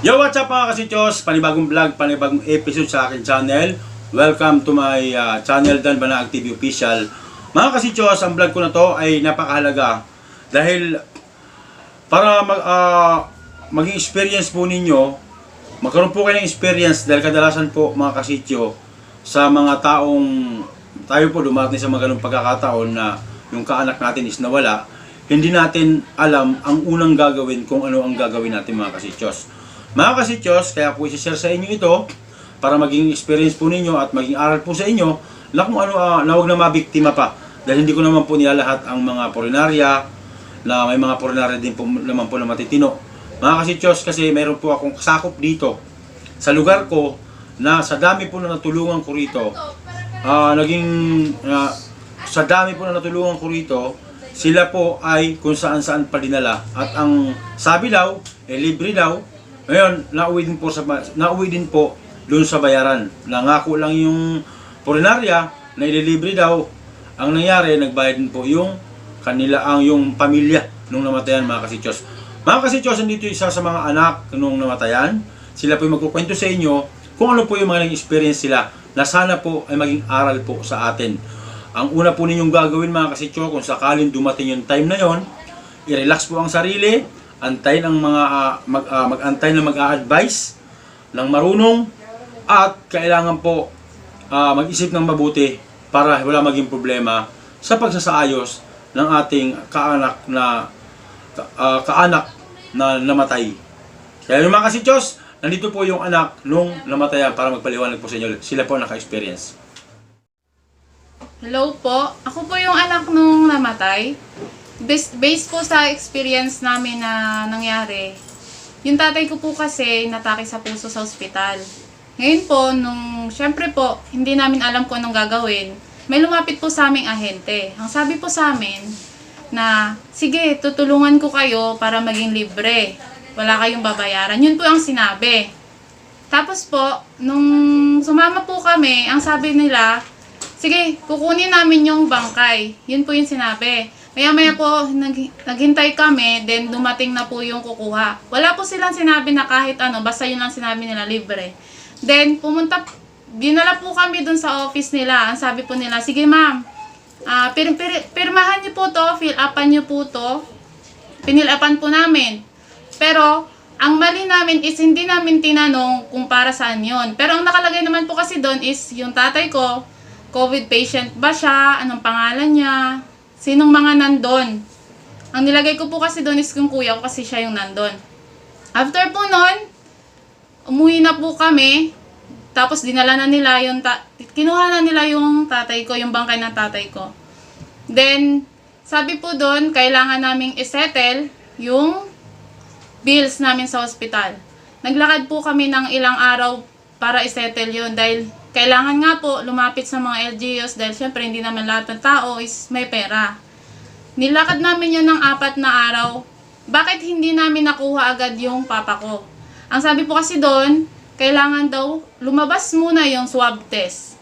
Yo, what's up mga kasityos? Panibagong vlog, panibagong episode sa akin channel. Welcome to my uh, channel Dan Banag TV Official. Mga kasityos, ang vlog ko na to ay napakahalaga dahil para mag, ah, maging experience po ninyo, magkaroon po kayo ng experience dahil kadalasan po mga kasityo sa mga taong tayo po dumating sa mga ganung pagkakataon na yung kaanak natin is nawala, hindi natin alam ang unang gagawin kung ano ang gagawin natin mga kasityos. Mga kasityos, kaya po isi-share sa inyo ito para maging experience po ninyo at maging aral po sa inyo na kung ano, uh, na huwag na mabiktima pa. Dahil hindi ko naman po nilalahat ang mga porinarya na may mga porinarya din po naman po na matitino. Mga kasityos, kasi meron po akong sakop dito sa lugar ko na sa dami po na natulungan ko rito, ah naging ah, sa dami po na natulungan ko rito, sila po ay kung saan saan pa dinala. At ang sabi daw, eh libre daw. Ngayon, nauwi din po sa nauwi din po doon sa bayaran. Nangako lang yung porinarya na ililibre daw. Ang nangyari, nagbayad din po yung kanila ang yung pamilya nung namatayan mga kasityos. Mga kasityos, nandito isa sa mga anak nung namatayan. Sila po yung magkukwento sa inyo kung ano po yung mga naging experience sila na sana po ay maging aral po sa atin. Ang una po ninyong gagawin mga kasityo, kung sakaling dumating yung time na yon, i-relax po ang sarili, antayin ang mga ah, mag, ah, mag-antay na mag-a-advise ng marunong at kailangan po ah, mag-isip ng mabuti para wala maging problema sa pagsasaayos ng ating kaanak na ka, ah, kaanak na namatay. Kaya yung mga kasityos, nandito po yung anak nung namatayan para magpaliwanag po sa inyo. Sila po naka-experience. Hello po. Ako po yung anak nung namatay. Based, po sa experience namin na nangyari, yung tatay ko po kasi natake sa puso sa ospital. Ngayon po, nung syempre po, hindi namin alam kung anong gagawin, may lumapit po sa aming ahente. Ang sabi po sa amin na, sige, tutulungan ko kayo para maging libre. Wala kayong babayaran. Yun po ang sinabi. Tapos po, nung sumama po kami, ang sabi nila, sige, kukunin namin yung bangkay. Yun po yung sinabi. Maya-maya po, nag, naghintay kami, then dumating na po yung kukuha. Wala po silang sinabi na kahit ano, basta yun lang sinabi nila, libre. Then, pumunta, dinala po kami dun sa office nila. Ang sabi po nila, sige ma'am, ah pir, pir, pirmahan niyo po to, fill upan niyo po to. Pinilapan po namin. Pero, ang mali namin is hindi namin tinanong kung para saan yon. Pero ang nakalagay naman po kasi doon is yung tatay ko, COVID patient ba siya, anong pangalan niya, sinong mga nandun. Ang nilagay ko po kasi doon is yung kuya ko kasi siya yung nandun. After po nun, umuwi na po kami. Tapos dinala na nila yung ta- kinuha na nila yung tatay ko, yung bangkay ng tatay ko. Then, sabi po doon, kailangan naming isettle yung bills namin sa ospital. Naglakad po kami ng ilang araw para isettle yun dahil kailangan nga po lumapit sa mga LGUs dahil syempre hindi naman lahat ng tao is may pera. Nilakad namin yun ng apat na araw. Bakit hindi namin nakuha agad yung papa ko? Ang sabi po kasi doon, kailangan daw lumabas muna yung swab test.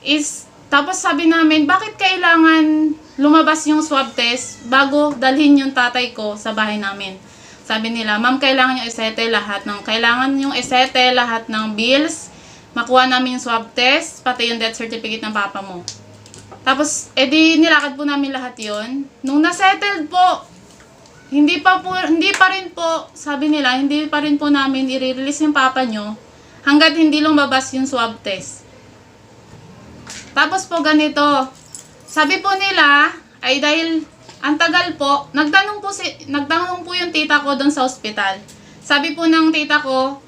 Is, tapos sabi namin, bakit kailangan lumabas yung swab test bago dalhin yung tatay ko sa bahay namin? Sabi nila, ma'am, kailangan yung isete lahat ng, kailangan yung isete lahat ng bills, makuha namin yung swab test, pati yung death certificate ng papa mo. Tapos, edi nilakad po namin lahat yon. Nung nasettled po, hindi pa po, hindi pa rin po, sabi nila, hindi pa rin po namin i-release yung papa nyo hanggat hindi lumabas yung swab test. Tapos po ganito, sabi po nila, ay dahil ang tagal po, nagtanong po, si, nagtanong po yung tita ko doon sa ospital. Sabi po ng tita ko,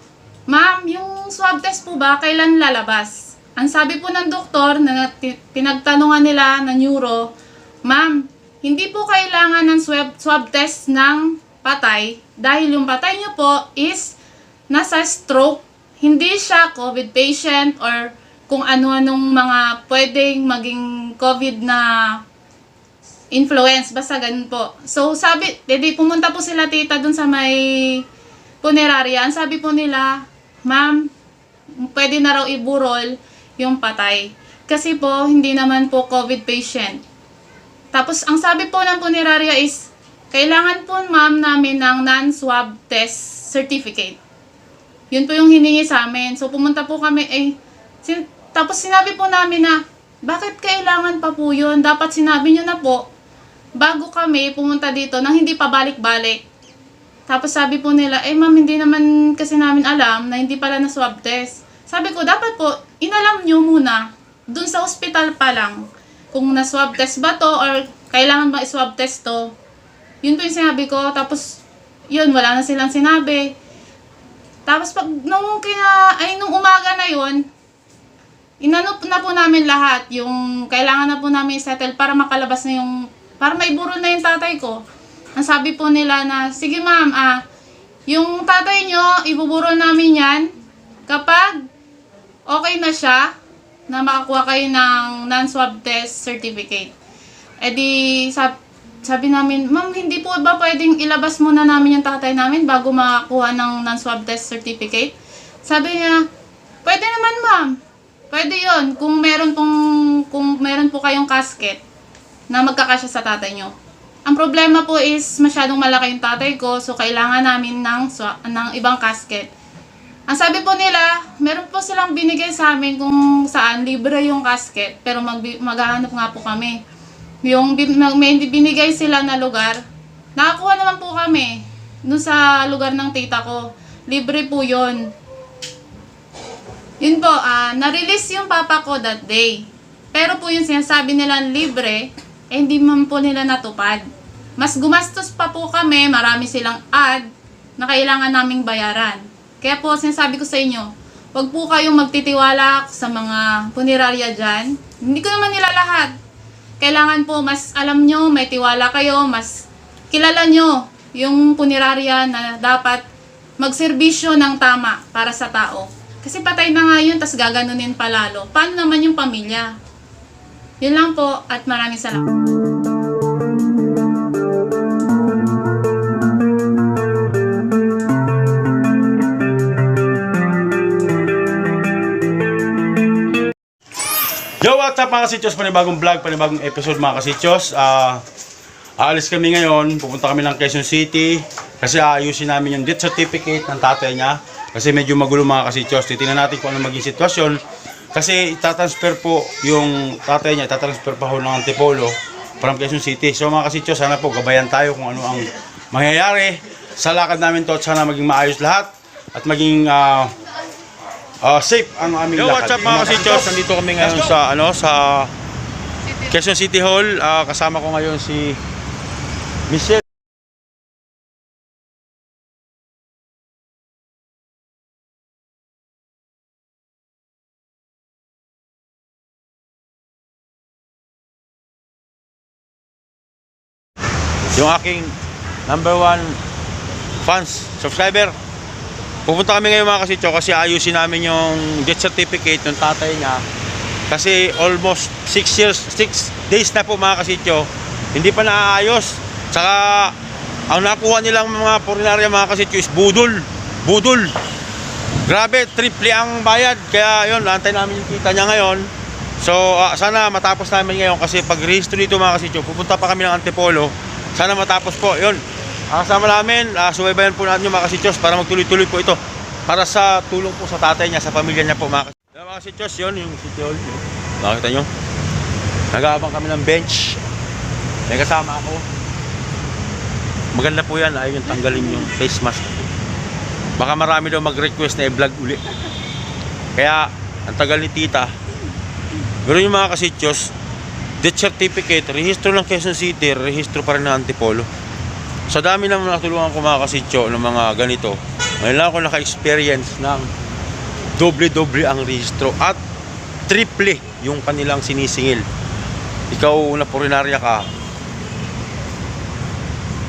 Ma'am, yung swab test po ba, kailan lalabas? Ang sabi po ng doktor na pinagtanungan nila na neuro, Ma'am, hindi po kailangan ng swab, swab test ng patay dahil yung patay niyo po is nasa stroke, hindi siya COVID patient or kung ano-anong mga pwedeng maging COVID na influence, basta ganun po. So, sabi, edi pumunta po sila tita dun sa may punerarya. Ang sabi po nila, ma'am, pwede na raw iburol yung patay. Kasi po, hindi naman po COVID patient. Tapos, ang sabi po ng punerarya is, kailangan po ma'am namin ng non-swab test certificate. Yun po yung hiningi sa amin. So pumunta po kami, eh, sin- tapos sinabi po namin na, bakit kailangan pa po yun? Dapat sinabi nyo na po, bago kami pumunta dito nang hindi pa balik-balik. Tapos sabi po nila, eh ma'am, hindi naman kasi namin alam na hindi pala na swab test. Sabi ko, dapat po, inalam nyo muna, dun sa hospital pa lang, kung na swab test ba to or kailangan ba i-swab test to. Yun po yung sinabi ko. Tapos, yun, wala na silang sinabi. Tapos pag nung kina ay nung umaga na yun, inano na po namin lahat yung kailangan na po namin settle para makalabas na yung para maiburo na yung tatay ko. Ang sabi po nila na, sige ma'am, ah, yung tatay nyo, ibuburo namin yan kapag okay na siya na makakuha kayo ng non-swab test certificate. E di, sab- sabi namin, ma'am, hindi po ba pwedeng ilabas muna namin yung tatay namin bago makakuha ng non-swab test certificate? Sabi niya, pwede naman ma'am. Pwede yon kung meron pong, kung meron po kayong casket na magkakasya sa tatay nyo. Ang problema po is masyadong malaki yung tatay ko, so kailangan namin ng, swa- ng ibang casket. Ang sabi po nila, meron po silang binigay sa amin kung saan libre yung casket, pero mag maghahanap nga po kami. Yung may binigay sila na lugar, nakakuha naman po kami dun sa lugar ng tita ko. Libre po yon. Yun po, ah, na-release yung papa ko that day. Pero po yung sinasabi nila libre, eh hindi man po nila natupad. Mas gumastos pa po kami, marami silang ad na kailangan naming bayaran. Kaya po sinasabi ko sa inyo, wag po kayong magtitiwala sa mga punerarya dyan. Hindi ko naman nila lahat. Kailangan po mas alam nyo, may tiwala kayo, mas kilala nyo yung punerarya na dapat magserbisyo ng tama para sa tao. Kasi patay na nga yun, tas gaganunin pa lalo. Paano naman yung pamilya? Yun lang po at maraming salamat. Yo, what's up mga kasichos? Panibagong vlog, panibagong episode mga kasichos. Ah, aalis kami ngayon, pupunta kami ng Quezon City kasi aayusin namin yung death certificate ng tatay niya kasi medyo magulo mga kasichos. Titingnan natin kung ano maging sitwasyon kasi itatransfer po yung tatay niya, itatransfer pa ho ng Antipolo from Quezon City. So mga kasichos, sana po gabayan tayo kung ano ang mangyayari sa lakad namin to at sana maging maayos lahat at maging ah, Ah, safe ang aming Yo, lakad. what's up mga kasichos? Nandito kami ngayon sa ano sa Quezon City Hall. Ah, kasama ko ngayon si Michelle. Yung aking number one fans, subscriber. Pupunta kami ngayon mga kasityo kasi ayusin namin yung death certificate ng tatay niya. Kasi almost 6 years, 6 days na po mga kasityo, hindi pa naaayos. Saka ang nakuha nilang mga purinarya mga kasityo is budol. Budol. Grabe, triple ang bayad. Kaya yun, antay namin yung kita niya ngayon. So, ah, sana matapos namin ngayon kasi pag rehistro dito mga kasityo, pupunta pa kami ng Antipolo. Sana matapos po. Yun, kasama namin, uh, subaybayan po natin yung mga kasichos para magtuloy-tuloy po ito. Para sa tulong po sa tatay niya, sa pamilya niya po mga kasichos. Yung mga kasichos, yun, yung hall. Yun. Nakita nyo? Nag-aabang kami ng bench. May kasama ako. Maganda po yan, ayaw yung tanggalin yung face mask. Baka marami daw mag-request na i-vlog uli. Kaya, ang tagal ni tita. Pero yung mga kasichos, death certificate, rehistro ng Quezon City, rehistro pa rin ng Antipolo. Sa dami ng natulungan ko mga kasityo ng mga ganito, ngayon lang ako naka-experience ng doble-doble ang rehistro at triple yung kanilang sinisingil. Ikaw na purinarya ka,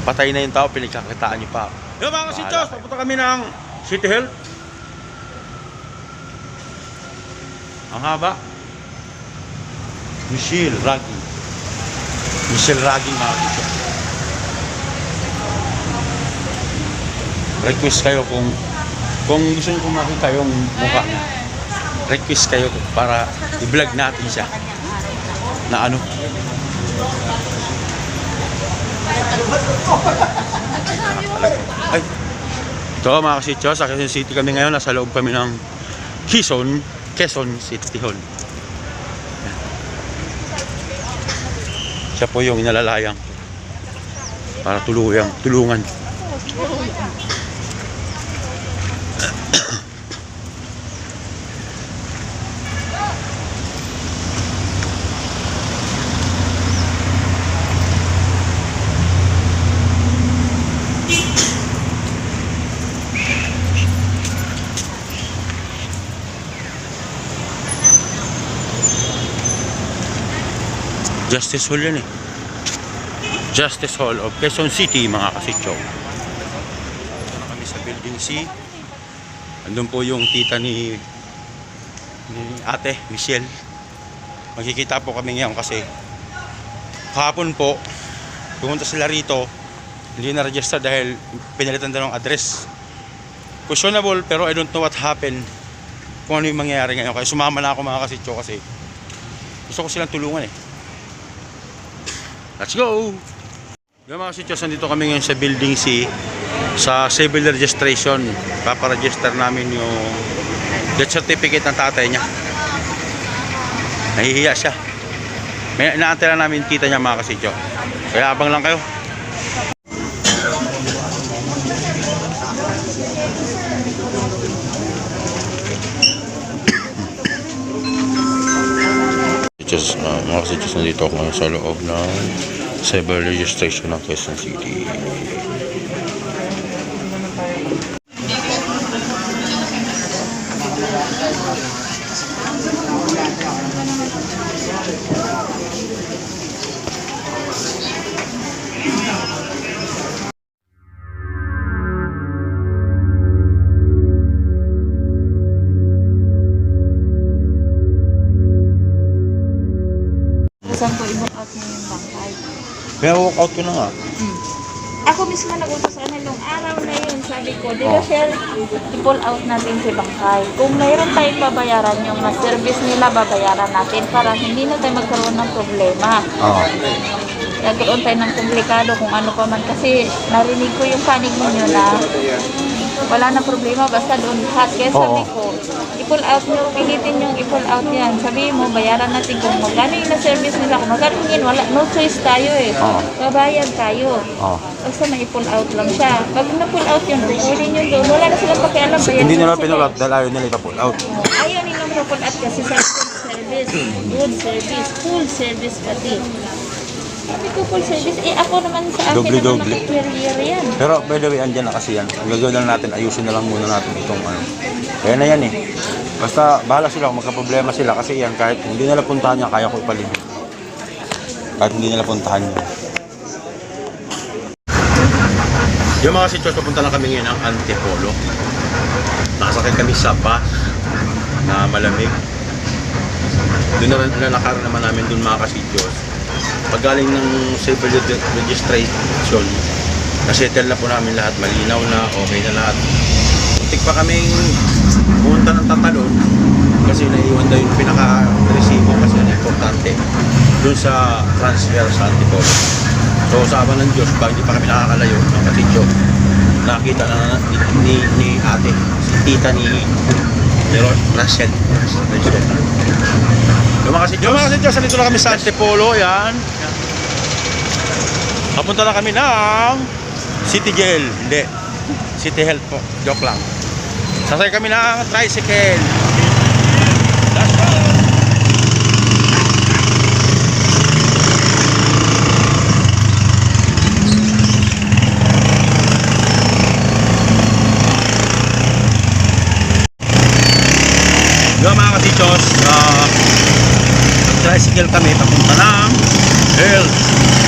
patay na yung tao, pinagkakitaan niyo pa. Yung mga kasityo, Bahala kayo. papunta kami ng City Hall. Ang haba. Michelle Raggi. Michelle Raggi mga kasityo. Request kayo kung kung gusto niyo kung makita yung mukha niya. Request kayo para i-vlog natin siya. Na ano? Ay, Ito mga kasityo, sa Quezon City kami ngayon. Nasa loob kami ng Quezon, Quezon City Hall. Siya po yung inalalayang para tuluyang, tulungan. Justice Hall yan eh. Justice Hall of Quezon City mga kasityo. Ano kami sa Building C. Andun po yung tita ni, ni ate, Michelle. Magkikita po kami ngayon kasi kahapon po pumunta sila rito hindi na register dahil pinalitan daw ng address. Questionable pero I don't know what happened kung ano yung mangyayari ngayon. Kaya sumama na ako mga kasityo kasi gusto ko silang tulungan eh. Let's go! Yung mga sityo, nandito kami ngayon sa Building C sa civil registration. Paparegister namin yung death certificate ng tatay niya. Nahihiya siya. May inaantay lang namin tita niya mga kasityo. Kaya abang lang kayo. Just, uh, mga kasidyos, nandito ako ngayon sa loob ng civil registration ng Quezon City. Saan Kaya walk out ko na nga. Ako mismo nag-utos sa nung araw na yun. Sabi ko, di ba sir, i-pull out natin si bangkay. Kung mayroon tayong babayaran yung mga service nila, babayaran natin para hindi na tayo magkaroon ng problema. Oo. Nagkaroon tayo ng komplikado kung ano pa man. Kasi narinig ko yung panig ninyo na wala na problema basta doon lahat. Kaya sabi Oo. ko, i-pull out nyo, pilitin yung i-pull out yan. Sabi mo, bayaran natin kung magkano yung na-service nila. Kung magkano yun, wala, no choice tayo eh. Oo. Babayad tayo. Oo. Basta may pull out lang siya. Pag na-pull out yun, kukunin yun doon. Wala na silang pakialam. Bayad Hindi na nila sila. pinull out dahil ayaw nila ipa-pull out. Ayaw nilang pull out kasi sa good service. Good service. Full service pati. Sabi ko full service. Eh ako naman sa akin Doble-doble. naman naka-career yan. Pero by the way, andyan na kasi yan. Ang gagawin lang natin, ayusin na lang muna natin itong ano. Kaya na yan eh. Basta bahala sila kung magka-problema sila kasi yan kahit hindi nila puntahan yan, kaya ko ipalin. Kahit hindi nila puntahan yan. Yung mga sitwasyon, papunta na kami ngayon ng Antipolo. Nakasakay kami sa bus na malamig. Doon na lalakar naman namin doon mga kasityos. Pag galing ng civil reg- registration, nasettle na po namin lahat, malinaw na, okay na lahat. Muntik pa kaming pumunta ng tatalon kasi naiwan daw yung pinaka-resibo kasi ang importante doon sa transfer sa Antipolo. So sa awa ng Diyos, pag hindi pa kami nakakalayo ng kasityo, nakita na ni, ni, ni ate, si tita ni, ni Ro- Rachel. Rachel. Yung mga kasityo, yung mga kasityo, nandito na kami sa Antipolo, yan. Papunta na kami ng City Jail. Hindi. City Health po. Joke lang. Sasay kami ng tricycle. Let's go! Yung mga kasichos, uh, tricycle kami papunta ng Health.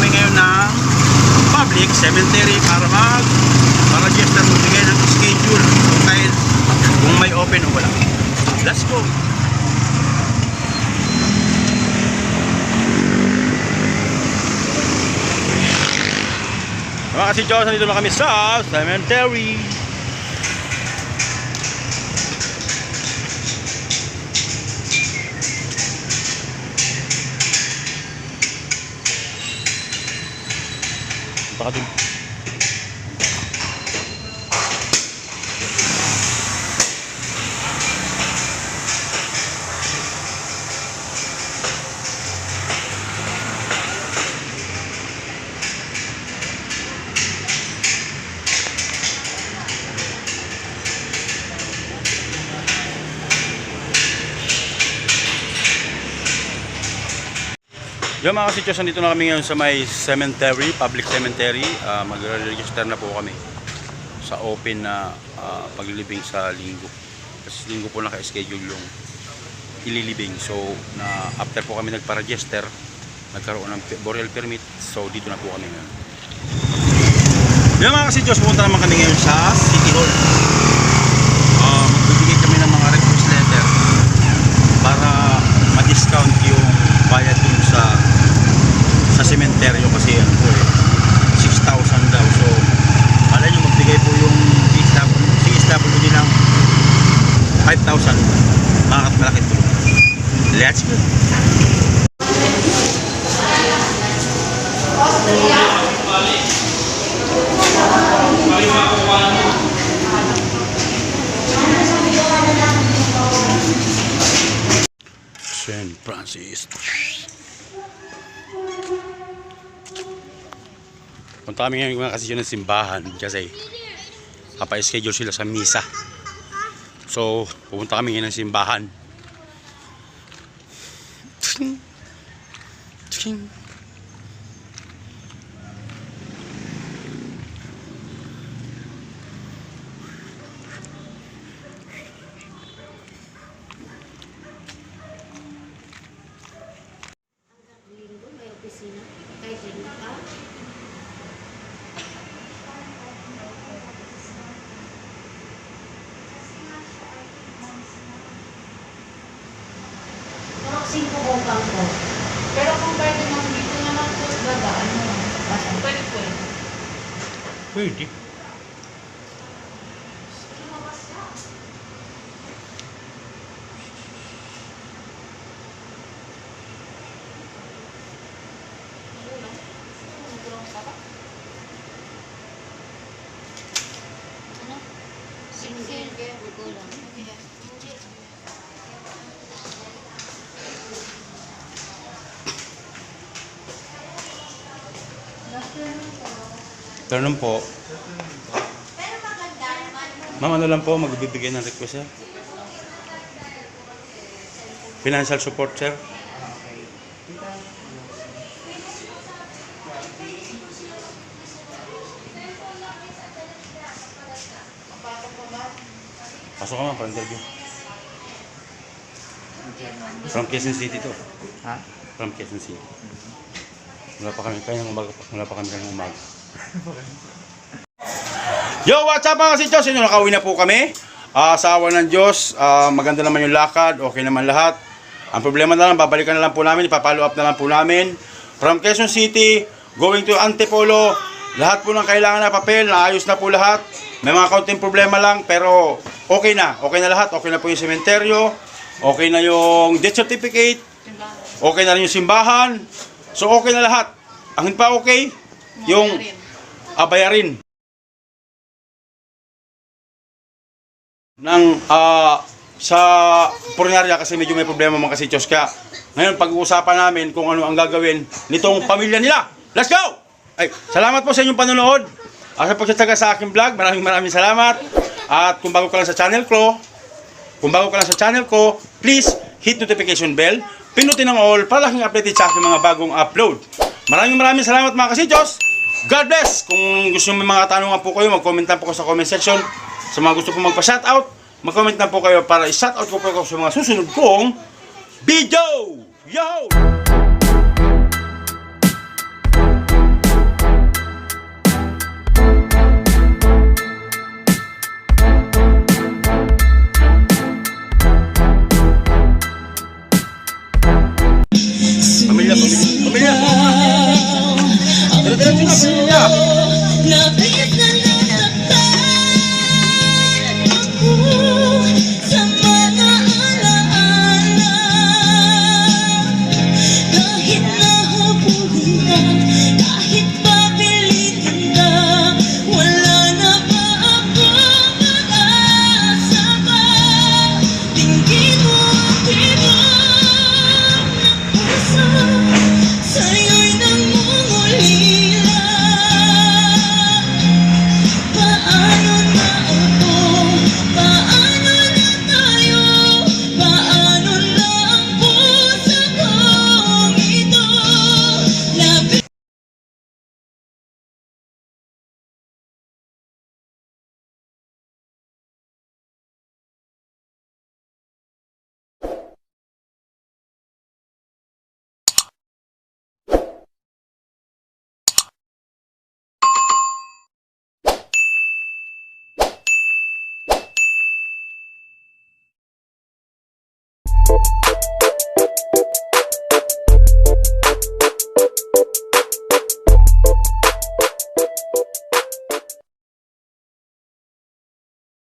Kami ngayon ng public cemetery para mag para just na magbigay ng schedule kung may open o wala. Let's go! Mga kasi Diyos, nandito na kami sa cemetery. Baka dun. Yung mga kasityosan dito na kami ngayon sa may cemetery, public cemetery. Ah, Magre-register na po kami sa open na ah, paglilibing sa linggo. Kasi linggo po naka-schedule yung ililibing. So, na after po kami nagpa-register, nagkaroon ng burial permit. So, dito na po kami ngayon. Yung mga kasitsyos, pumunta naman kami ngayon sa City Hall. Ah, magbibigay kami ng mga request letter para ma-discount yung bayad sementeryo kasi ano po eh. 6,000 daw. So malay nyo magbigay po yung CSW, CSWD ng 5,000 makakat malaki tulong let's go. St. Francis Punta kami ngayon mga kasi yun ng simbahan kasi kapa-schedule sila sa misa. So, pupunta kami ngayon ng simbahan. Tching. Tching. linggo may opisina kahit linggo ka Mga singko kong bangko. Pero kung pwede nang dito naman po dadaan mo. Pwede pwede. Pwede. Ano? Single. Tanong po. Ma'am, ano lang po, magbibigay ng request, sir? Financial support, sir? Pasok ka ma'am, para interview. From Quezon City to. Ha? From Quezon City. Wala pa kami kaya ng umaga. Wala pa kami kaya ng umaga. Yo, what's up mga kasitsos? Inyo, nakauwi na po kami. Ah, sa awa ng Diyos, ah, maganda naman yung lakad, okay naman lahat. Ang problema na lang, babalikan na lang po namin, ipapalo up na lang po namin. From Quezon City, going to Antipolo, lahat po ng kailangan na papel, naayos na po lahat. May mga kaunting problema lang, pero okay na. Okay na lahat, okay na po yung sementeryo, okay na yung death certificate, okay na rin yung simbahan. So okay na lahat. Ang hindi pa okay, yung abayarin. ng ah, sa Purnaria kasi medyo may problema mga kasichos kaya ngayon pag-uusapan namin kung ano ang gagawin nitong pamilya nila. Let's go! Ay, salamat po sa inyong panonood. Po sa taga sa aking vlog. Maraming maraming salamat. At kung bago ka lang sa channel ko, Kung bago ka lang sa channel ko, please hit notification bell, pinutin ang all para laging updated sa aking mga bagong upload. Maraming maraming salamat mga kasidyos. God bless! Kung gusto nyo may mga tanungan po kayo, mag-comment lang po kayo sa comment section. Sa mga gusto po magpa-shoutout, mag-comment lang po kayo para i-shoutout ko po kayo sa mga susunod kong video! Yo! Pamilya, pamilya, pamilya! Dire-diretso na, pamilya! you